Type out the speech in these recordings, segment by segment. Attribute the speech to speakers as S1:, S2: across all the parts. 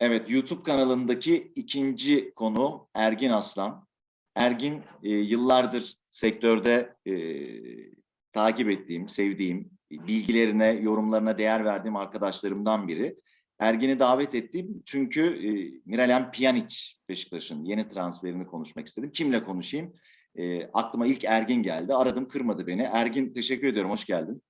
S1: Evet, YouTube kanalındaki ikinci konu Ergin Aslan. Ergin e, yıllardır sektörde e, takip ettiğim, sevdiğim, bilgilerine, yorumlarına değer verdiğim arkadaşlarımdan biri. Ergin'i davet ettim çünkü e, Miralem Pjanic Beşiktaş'ın yeni transferini konuşmak istedim. Kimle konuşayım? E, aklıma ilk Ergin geldi. Aradım, kırmadı beni. Ergin teşekkür ediyorum, hoş geldin.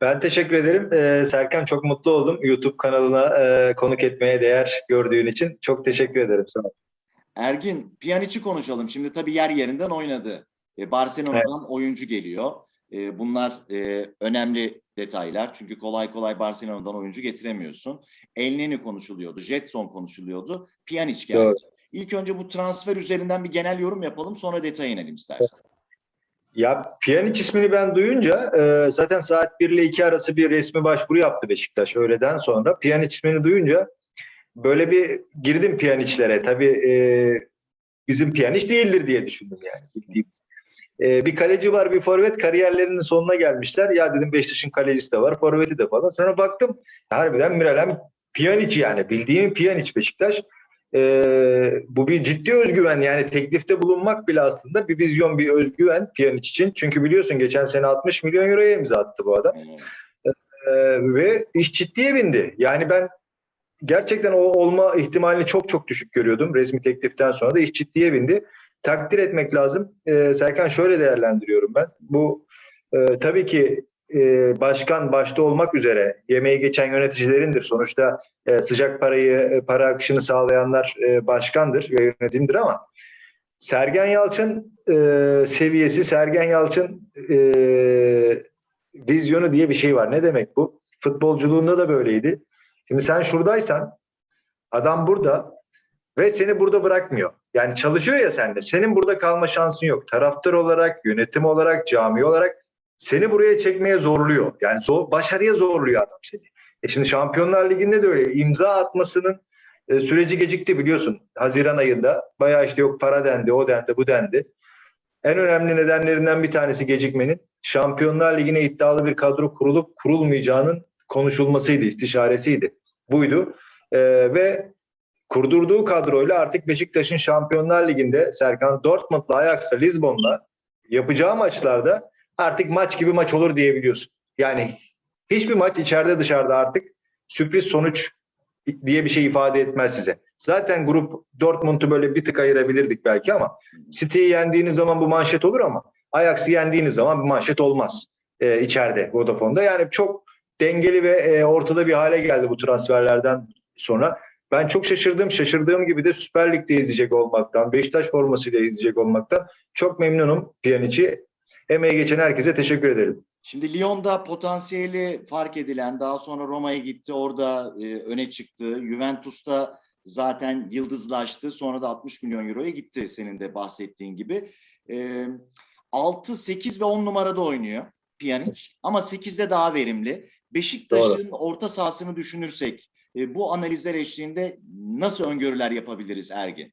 S2: Ben teşekkür ederim. Ee, Serkan çok mutlu oldum. YouTube kanalına e, konuk etmeye değer gördüğün için. Çok teşekkür ederim sana.
S1: Ergin, Pjanic'i konuşalım. Şimdi tabii yer yerinden oynadı. E, Barcelona'dan oyuncu geliyor. E, bunlar e, önemli detaylar. Çünkü kolay kolay Barcelona'dan oyuncu getiremiyorsun. Elneni konuşuluyordu, Jetson konuşuluyordu. Pjanic geldi.
S2: Doğru.
S1: İlk önce bu transfer üzerinden bir genel yorum yapalım. Sonra detaya inelim istersen.
S2: Ya Pjanic ismini ben duyunca e, zaten saat 1 ile 2 arası bir resmi başvuru yaptı Beşiktaş öğleden sonra. Pjanic ismini duyunca böyle bir girdim Pjanic'lere. Tabii e, bizim Pjanic değildir diye düşündüm yani bildiğimiz. E, bir kaleci var bir forvet kariyerlerinin sonuna gelmişler. Ya dedim Beşiktaş'ın kalecisi de var forveti de falan. Sonra baktım harbiden Miralem Pjanic yani bildiğim Pjanic Beşiktaş. Ee, bu bir ciddi özgüven yani teklifte bulunmak bile aslında bir vizyon bir özgüven Pjanic için. Çünkü biliyorsun geçen sene 60 milyon euroya imza attı bu adam. Ee, ve iş ciddiye bindi. Yani ben gerçekten o olma ihtimalini çok çok düşük görüyordum. Resmi tekliften sonra da iş ciddiye bindi. Takdir etmek lazım. Ee, Serkan şöyle değerlendiriyorum ben. Bu e, tabii ki e, başkan başta olmak üzere yemeği geçen yöneticilerindir. Sonuçta e, sıcak parayı, e, para akışını sağlayanlar e, başkandır ve yönetimdir ama Sergen Yalçın e, seviyesi, Sergen Yalçın e, vizyonu diye bir şey var. Ne demek bu? Futbolculuğunda da böyleydi. Şimdi sen şuradaysan, adam burada ve seni burada bırakmıyor. Yani çalışıyor ya sende. Senin burada kalma şansın yok. Taraftar olarak, yönetim olarak, cami olarak seni buraya çekmeye zorluyor. Yani zor, başarıya zorluyor adam seni. E şimdi Şampiyonlar Ligi'nde de öyle. İmza atmasının e, süreci gecikti biliyorsun. Haziran ayında bayağı işte yok para dendi, o dendi, bu dendi. En önemli nedenlerinden bir tanesi gecikmenin Şampiyonlar Ligi'ne iddialı bir kadro kurulup kurulmayacağının konuşulmasıydı, istişaresiydi. Buydu. E, ve kurdurduğu kadroyla artık Beşiktaş'ın Şampiyonlar Ligi'nde Serkan Dortmund'la, Ajax'la, Lizbon'la yapacağı maçlarda artık maç gibi maç olur diyebiliyorsun. Yani hiçbir maç içeride dışarıda artık sürpriz sonuç diye bir şey ifade etmez size. Zaten grup Dortmund'u böyle bir tık ayırabilirdik belki ama City'yi yendiğiniz zaman bu manşet olur ama Ajax'ı yendiğiniz zaman bir manşet olmaz e, içeride Vodafone'da. Yani çok dengeli ve e, ortada bir hale geldi bu transferlerden sonra. Ben çok şaşırdım. Şaşırdığım gibi de Süper Lig'de izleyecek olmaktan, Beşiktaş formasıyla izleyecek olmaktan çok memnunum Pjanic'i. Emeği geçen herkese teşekkür ederim.
S1: Şimdi Lyon'da potansiyeli fark edilen, daha sonra Roma'ya gitti, orada e, öne çıktı. Juventus'ta zaten yıldızlaştı, sonra da 60 milyon euroya gitti senin de bahsettiğin gibi. E, 6, 8 ve 10 numarada oynuyor Pjanic ama 8'de daha verimli. Beşiktaş'ın orta sahasını düşünürsek e, bu analizler eşliğinde nasıl öngörüler yapabiliriz Ergin?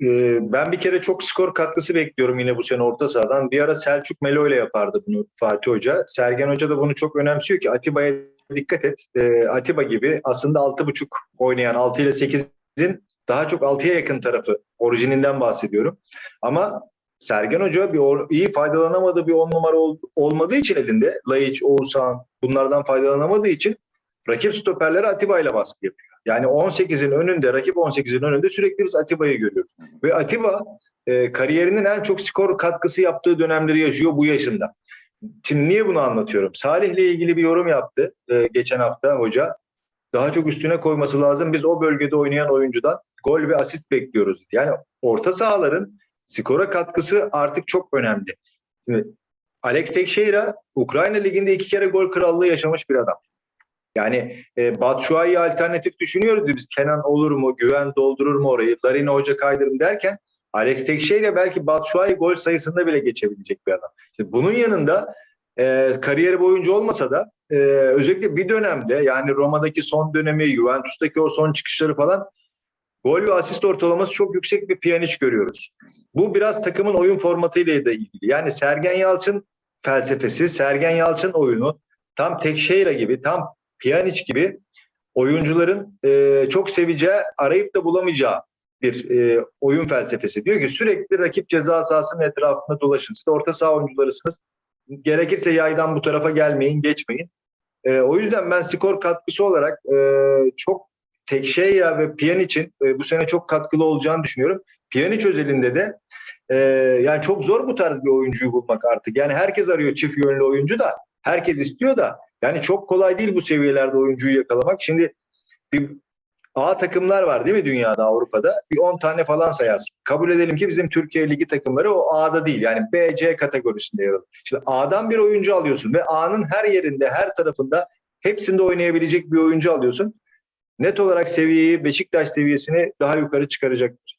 S2: Ee, ben bir kere çok skor katkısı bekliyorum yine bu sene orta sahadan. Bir ara Selçuk Melo ile yapardı bunu Fatih Hoca. Sergen Hoca da bunu çok önemsiyor ki Atiba'ya dikkat et. Ee, Atiba gibi aslında 6.5 oynayan 6 ile 8'in daha çok 6'ya yakın tarafı. Orijininden bahsediyorum. Ama Sergen Hoca bir or- iyi faydalanamadığı bir 10 numara ol- olmadığı için elinde Laiç, Oğuzhan bunlardan faydalanamadığı için rakip stoperlere Atiba ile baskı yapıyor. Yani 18'in önünde, rakip 18'in önünde sürekli biz Atiba'yı görüyoruz. Ve Atiba e, kariyerinin en çok skor katkısı yaptığı dönemleri yaşıyor bu yaşında. Şimdi niye bunu anlatıyorum? Salih'le ilgili bir yorum yaptı e, geçen hafta hoca. Daha çok üstüne koyması lazım. Biz o bölgede oynayan oyuncudan gol ve asist bekliyoruz. Yani orta sahaların skora katkısı artık çok önemli. Şimdi Alex Teixeira Ukrayna Ligi'nde iki kere gol krallığı yaşamış bir adam. Yani e, Batshuayi alternatif düşünüyoruz biz. Kenan olur mu? Güven doldurur mu orayı? Larina Hoca kaydırım derken Alex Teixeira belki Batshuayi gol sayısında bile geçebilecek bir adam. İşte bunun yanında e, kariyeri boyunca olmasa da e, özellikle bir dönemde yani Roma'daki son dönemi, Juventus'taki o son çıkışları falan gol ve asist ortalaması çok yüksek bir Pjanic görüyoruz. Bu biraz takımın oyun formatıyla da ilgili. Yani Sergen Yalçın felsefesi, Sergen Yalçın oyunu tam Teixeira gibi, tam Pjanic gibi oyuncuların e, çok seveceği, arayıp da bulamayacağı bir e, oyun felsefesi. Diyor ki sürekli rakip ceza sahasının etrafında dolaşın. Siz de orta saha oyuncularısınız. Gerekirse yaydan bu tarafa gelmeyin, geçmeyin. E, o yüzden ben skor katkısı olarak e, çok Tekşehir ve Pjanic'in e, bu sene çok katkılı olacağını düşünüyorum. Pjanic özelinde de e, yani çok zor bu tarz bir oyuncuyu bulmak artık. Yani herkes arıyor çift yönlü oyuncu da herkes istiyor da yani çok kolay değil bu seviyelerde oyuncuyu yakalamak. Şimdi bir A takımlar var değil mi dünyada Avrupa'da? Bir 10 tane falan sayarsın. Kabul edelim ki bizim Türkiye Ligi takımları o A'da değil. Yani B, C kategorisinde yer alıyor. Şimdi A'dan bir oyuncu alıyorsun ve A'nın her yerinde, her tarafında hepsinde oynayabilecek bir oyuncu alıyorsun. Net olarak seviyeyi, Beşiktaş seviyesini daha yukarı çıkaracaktır.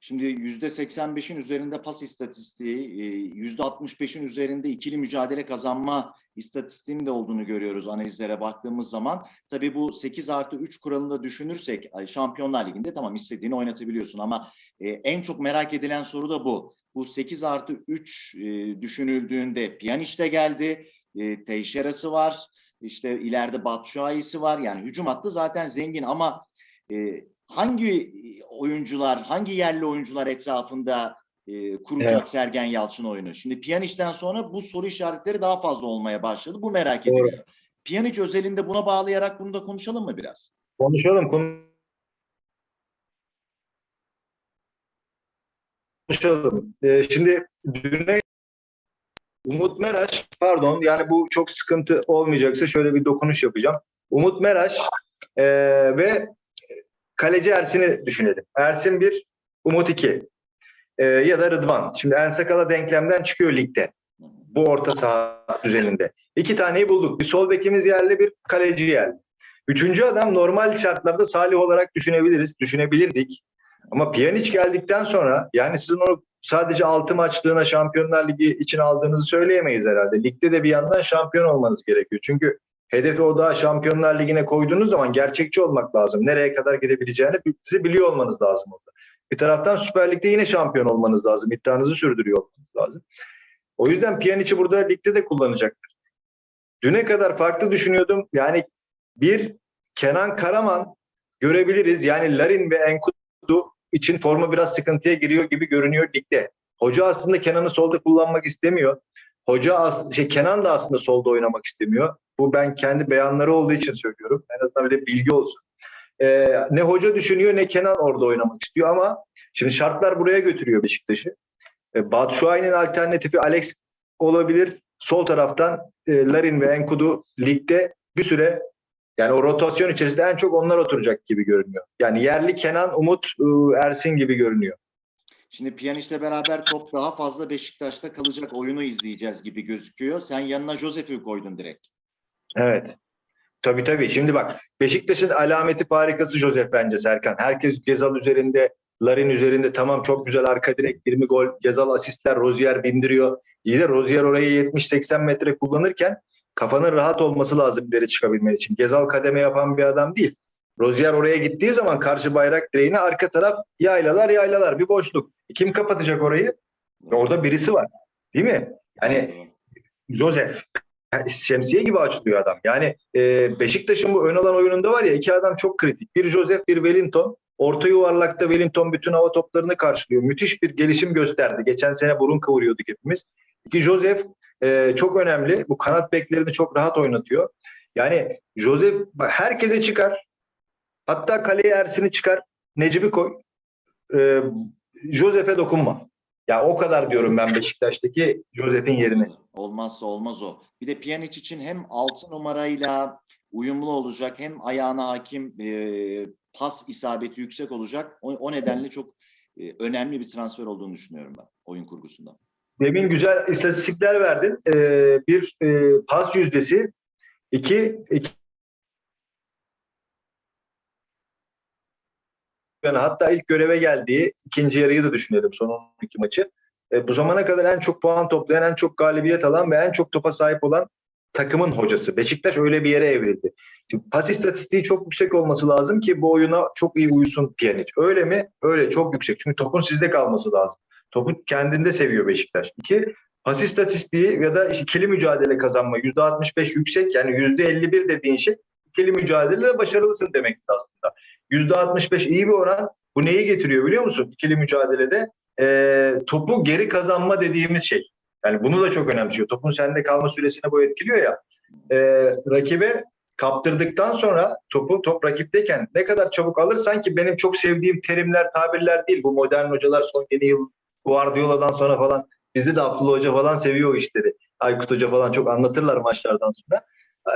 S1: Şimdi %85'in üzerinde pas istatistiği, e, %65'in üzerinde ikili mücadele kazanma istatistiğinin de olduğunu görüyoruz analizlere baktığımız zaman. Tabii bu 8 artı 3 kuralında düşünürsek Şampiyonlar Ligi'nde tamam istediğini oynatabiliyorsun ama e, en çok merak edilen soru da bu. Bu 8 artı 3 e, düşünüldüğünde Pjanic de geldi, Teixeira'sı var, işte ileride Batshuayi'si var. Yani hücum hattı zaten zengin ama hangi oyuncular, hangi yerli oyuncular etrafında e, kuracak
S2: Evet.
S1: Sergen Yalçın oyunu? Şimdi Pjanic'ten sonra bu soru işaretleri daha fazla olmaya başladı. Bu merak
S2: Doğru.
S1: ediliyor. Pjanic özelinde buna bağlayarak bunu da konuşalım mı biraz?
S2: Konuşalım, konuşalım. Ee, şimdi düne Umut Meraş, pardon yani bu çok sıkıntı olmayacaksa şöyle bir dokunuş yapacağım. Umut Meraş e, ve kaleci Ersin'i düşünelim. Ersin 1, Umut 2 e, ya da Rıdvan. Şimdi Ensakala denklemden çıkıyor ligde bu orta saha düzeninde. İki taneyi bulduk. Bir sol bekimiz yerli, bir kaleci yerli. Üçüncü adam normal şartlarda Salih olarak düşünebiliriz, düşünebilirdik. Ama Pjanic geldikten sonra yani sizin onu sadece 6 maçlığına Şampiyonlar Ligi için aldığınızı söyleyemeyiz herhalde. Ligde de bir yandan şampiyon olmanız gerekiyor. Çünkü hedefi o daha Şampiyonlar Ligi'ne koyduğunuz zaman gerçekçi olmak lazım. Nereye kadar gidebileceğini sizi biliyor olmanız lazım orada. Bir taraftan Süper Lig'de yine şampiyon olmanız lazım. İddianızı sürdürüyor olmanız lazım. O yüzden Pjanic'i burada ligde de kullanacaktır. Düne kadar farklı düşünüyordum. Yani bir Kenan Karaman görebiliriz. Yani Larin ve Enkudu için forma biraz sıkıntıya giriyor gibi görünüyor ligde. Hoca aslında Kenan'ı solda kullanmak istemiyor. Hoca şey Kenan da aslında solda oynamak istemiyor. Bu ben kendi beyanları olduğu için söylüyorum. En azından bir de bilgi olsun. Ee, ne hoca düşünüyor ne Kenan orada oynamak istiyor ama şimdi şartlar buraya götürüyor Beşiktaş'ı. E, Batshuayi'nin alternatifi Alex olabilir. Sol taraftan e, Larin ve Enkudu ligde bir süre yani o rotasyon içerisinde en çok onlar oturacak gibi görünüyor. Yani yerli Kenan, Umut, e, Ersin gibi görünüyor.
S1: Şimdi Pjanic'le beraber top daha fazla Beşiktaş'ta kalacak oyunu izleyeceğiz gibi gözüküyor. Sen yanına Josef'i koydun direkt.
S2: Evet. Tabii tabii. Şimdi bak Beşiktaş'ın alameti farikası Josef bence Serkan. Herkes Gezal üzerinde, Larin üzerinde tamam çok güzel arka direk 20 gol. Gezal asistler, Rozier bindiriyor. İyi de Rozier orayı 70-80 metre kullanırken kafanın rahat olması lazım ileri çıkabilmen için. Gezal kademe yapan bir adam değil. Rozier oraya gittiği zaman karşı bayrak direğine arka taraf yaylalar yaylalar bir boşluk. Kim kapatacak orayı? Orada birisi var. Değil mi? Yani Josef şemsiye gibi açılıyor adam. Yani e, Beşiktaş'ın bu ön alan oyununda var ya iki adam çok kritik. Bir Josef, bir Wellington. Orta yuvarlakta Wellington bütün hava toplarını karşılıyor. Müthiş bir gelişim gösterdi. Geçen sene burun kıvırıyorduk hepimiz. İki Josef e, çok önemli. Bu kanat beklerini çok rahat oynatıyor. Yani Josef bak, herkese çıkar. Hatta kaleye Ersin'i çıkar. Necip'i koy. E, Josef'e dokunma. Ya o kadar diyorum ben Beşiktaş'taki Josef'in yerine.
S1: Olmazsa olmaz o. Bir de Pjanic için hem 6 numarayla uyumlu olacak hem ayağına hakim e, pas isabeti yüksek olacak. O, o nedenle çok e, önemli bir transfer olduğunu düşünüyorum ben oyun kurgusunda.
S2: Demin güzel istatistikler verdin. Ee, bir e, pas yüzdesi, iki, iki yani hatta ilk göreve geldiği ikinci yarıyı da düşünelim son 12 maçı. E, bu zamana kadar en çok puan toplayan, en çok galibiyet alan ve en çok topa sahip olan takımın hocası. Beşiktaş öyle bir yere evrildi. Şimdi pas istatistiği çok yüksek olması lazım ki bu oyuna çok iyi uyusun Pjanic. Öyle mi? Öyle çok yüksek. Çünkü topun sizde kalması lazım. Topu kendinde seviyor Beşiktaş. İki, pas istatistiği ya da ikili mücadele kazanma %65 yüksek yani %51 dediğin şey ikili mücadelede başarılısın demektir aslında. %65 iyi bir oran. Bu neyi getiriyor biliyor musun? İkili mücadelede e, topu geri kazanma dediğimiz şey. Yani bunu da çok önemsiyor. Topun sende kalma süresini bu etkiliyor ya. E, rakibe kaptırdıktan sonra topu top rakipteyken ne kadar çabuk alırsan ki benim çok sevdiğim terimler, tabirler değil. Bu modern hocalar son yeni yıl Guardiola'dan sonra falan bizde de Abdullah Hoca falan seviyor o işleri. Aykut Hoca falan çok anlatırlar maçlardan sonra.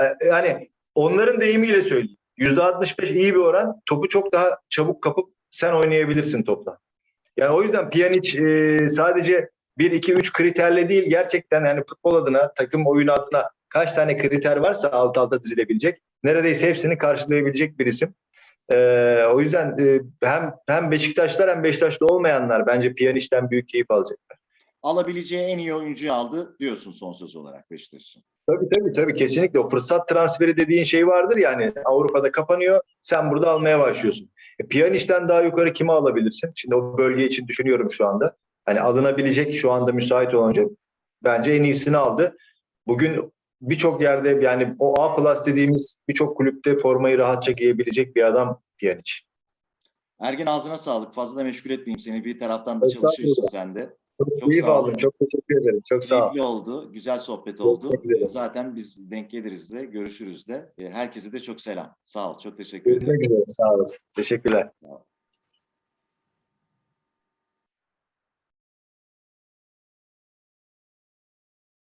S2: Ee, Yani onların deyimiyle söyleyeyim. %65 iyi bir oran. Topu çok daha çabuk kapıp sen oynayabilirsin topla. Yani o yüzden Pjanic e, sadece 1 2 3 kriterle değil gerçekten yani futbol adına, takım oyunu adına kaç tane kriter varsa alt alta dizilebilecek. Neredeyse hepsini karşılayabilecek bir isim. Ee, o yüzden e, hem hem Beşiktaşlar hem Beşiktaşlı olmayanlar bence Pjanic'ten büyük keyif alacaklar.
S1: Alabileceği en iyi oyuncuyu aldı diyorsun son söz olarak Beşiktaş'ın.
S2: Tabii tabii tabii kesinlikle o fırsat transferi dediğin şey vardır yani Avrupa'da kapanıyor sen burada almaya başlıyorsun. E, Pjanic'ten daha yukarı kimi alabilirsin? Şimdi o bölge için düşünüyorum şu anda. Hani alınabilecek şu anda müsait olan hoca bence en iyisini aldı. Bugün birçok yerde yani o A plus dediğimiz birçok kulüpte formayı rahatça giyebilecek bir adam Pjanic.
S1: Ergin ağzına sağlık. Fazla da meşgul etmeyeyim seni. Bir taraftan da çalışıyorsun sen de.
S2: Çok,
S1: Çok
S2: keyif aldım. Çok teşekkür ederim. Çok sağ ol.
S1: Oldu. Güzel sohbet oldu.
S2: güzel.
S1: Zaten biz denk geliriz de, görüşürüz de. E, Herkese de çok selam. Sağ ol. Çok teşekkür ederim.
S2: Görüşmek üzere. Sağ olasın. Teşekkürler.
S1: Sağ ol.